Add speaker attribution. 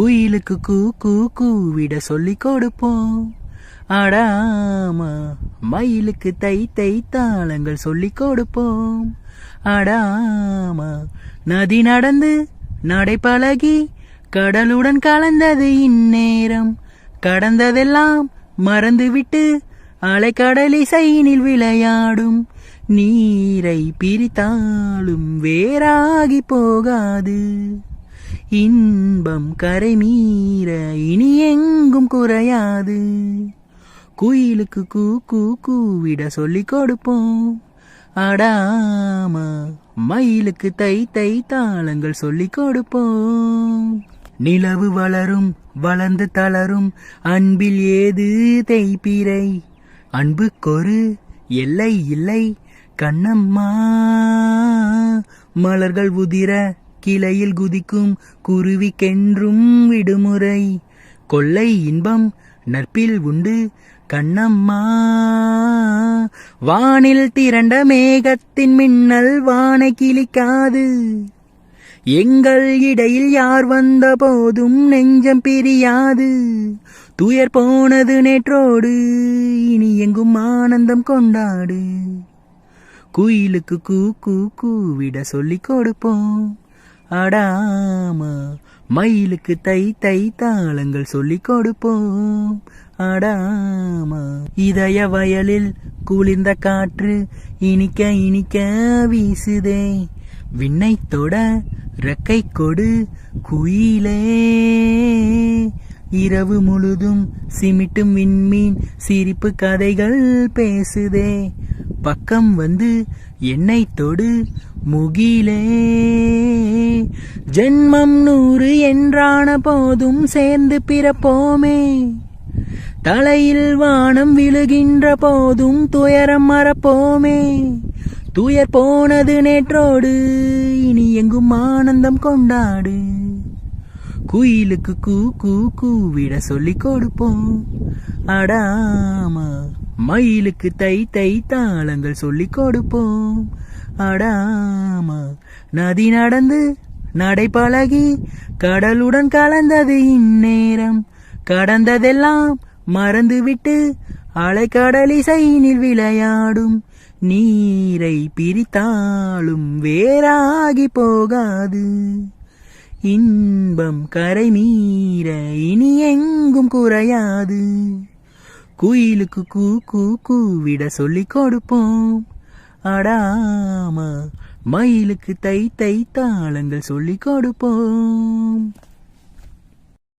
Speaker 1: குயிலுக்கு கூ கூ கூவிட சொல்லி கொடுப்போம். அடாமா மயிலுக்கு தை தை தாளங்கள் சொல்லி கொடுப்போம். அடாமா நதி நடந்து நடை பழகி கடலுடன் கலந்தது இந்நேரம். கடந்ததெல்லாம் மறந்துவிட்டு அலைக்கடலிசையினில் விளையாடும். நீரை பிரித்தாலும் வேறாகி போகாது. இன்பம் கரை மீற இனி எங்கும் குறையாது. குயிலுக்கு கூ கூ கூவிட சொல்லி கொடுப்போம். அடாமா மயிலுக்கு தை தை தாளங்கள் சொல்லி கொடுப்போம். நிலவு வளரும் வளர்ந்து தளரும் அன்பில் ஏது தேய்பிரை? அன்புக்கொரு எல்லை இல்லை கண்ணம்மா. மலர்கள் உதிர கிளையில் குதிக்கும் குருவிக்கென்றும் விடுமுறை. கொள்ளை இன்பம் நட்பில் உண்டு கண்ணம்மா. வானில் திரண்ட மேகத்தின் மின்னல் வானை கிளிக்காது எங்கள் இடையில் யார் வந்த போதும் நெஞ்சம் பிரியாது. துயர் போனது நேற்றோடு இனி எங்கும் ஆனந்தம் கொண்டாடு. குயிலுக்கு கூ கூ கூவிட சொல்லி கொடுப்போம். அடாமா மயிலுக்கு தை தை தாளங்கள் சொல்லி கொடுப்போம். அடாமா இதய வயலில் குளிர்ந்த காற்று இனிக்க இனிக்க வீசுதே. விண்ணை தொட ரெக்கை கொடு குயிலே. இரவு முழுதும் சிமிட்டும் விண்மீன் சிரிப்பு கதைகள் பேசுதே. பக்கம் வந்து என்னை தொடு முகிலே. ஜென்மம் நூறு என்றான போதும் சேர்ந்து பிறப்போமே. தலையில் வானம் விழுகின்ற போதும் துயரம் மறப்போமே. துயர் போனது நேற்றோடு இனி எங்கும் ஆனந்தம் கொண்டாடு. குயிலுக்கு கூ கூ கூவிட சொல்லி கொடுப்போம். அடாமா மயிலுக்கு தை தை தாளங்கள் சொல்லி கொடுப்போம். அடாமா நதி நடந்து நடை பழகி கடலுடன் கலந்தது இந்நேரம். கடந்ததெல்லாம் மறந்துவிட்டு அலைக்கடலிசையினில் விளையாடும். நீரை பிரித்தாலும் வேறாகி போகாது. இன்பம் கரை மீற இனி எங்கும் குறையாது. குயிலுக்கு கூ கூ கூவிட சொல்லி கொடுப்போம். அடாமா மயிலுக்கு தை தை தாளங்கள் சொல்லி கொடுப்போம்.